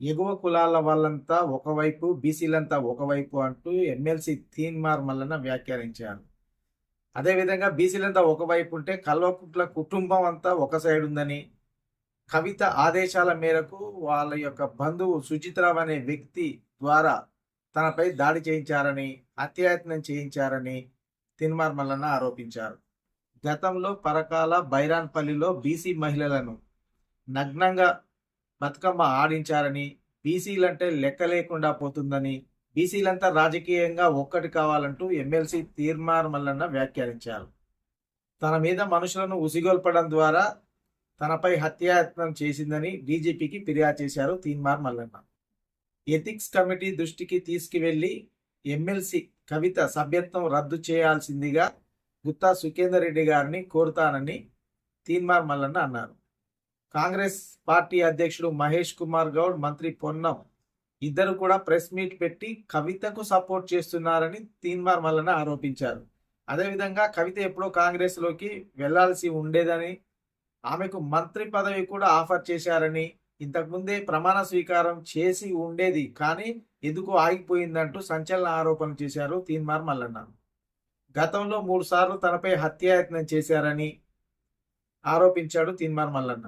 ఎగువ కులాల వాళ్ళంతా ఒకవైపు బీసీలంతా ఒకవైపు అంటూ ఎమ్మెల్సీ తీన్మార్ మల్లన వ్యాఖ్యానించారు. అదేవిధంగా బీసీలంతా ఒకవైపు ఉంటే కల్వకుట్ల కుటుంబం అంతా ఒక సైడ్ ఉందని కవిత ఆదేశాల మేరకు వాళ్ళ యొక్క బంధువు సుచిత్రావ్ అనే వ్యక్తి ద్వారా తనపై దాడి చేయించారని హత్యాయత్నం చేయించారని తిన్మార్ మల్లన్న ఆరోపించారు. గతంలో పరకాల బైరాన్పల్లిలో బీసీ మహిళలను నగ్నంగా బతుకమ్మ ఆడించారని బీసీలంటే లెక్క లేకుండా పోతుందని బీసీలంతా రాజకీయంగా ఒక్కటి కావాలంటూ ఎమ్మెల్సీ తీర్మార్ మల్లన్న వ్యాఖ్యానించారు. తన మీద మనుషులను ఉసిగొల్పడం ద్వారా తనపై హత్యాయత్నం చేసిందని డీజీపీకి ఫిర్యాదు చేశారు తీన్మార్ మల్లన్న. ఎథిక్స్ కమిటీ దృష్టికి తీసుకువెళ్ళి ఎమ్మెల్సీ కవిత సభ్యత్వం రద్దు చేయాల్సిందిగా గుత్తా సుఖేందర్ రెడ్డి గారిని కోరుతానని తీన్మార్ మల్లన్న అన్నారు. కాంగ్రెస్ పార్టీ అధ్యక్షుడు మహేష్ కుమార్ గౌడ్ మంత్రి పొన్నం ఇద్దరు కూడా ప్రెస్ మీట్ పెట్టి కవితకు సపోర్ట్ చేస్తున్నారని తీన్మార్ మల్లన్న ఆరోపించారు. అదేవిధంగా కవిత ఎప్పుడో కాంగ్రెస్లోకి వెళ్ళాల్సి ఉండేదని ఆమెకు మంత్రి పదవి కూడా ఆఫర్ చేశారని ఇంతకుముందే ప్రమాణ స్వీకారం చేసి ఉండేది కానీ ఎందుకు ఆగిపోయిందంటూ సంచలన ఆరోపణలు చేశారు తీన్మార్ మల్లన్న. గతంలో మూడుసార్లు తనపై హత్యాయత్నం చేశారని ఆరోపించాడు తీన్మార్ మల్లన్న.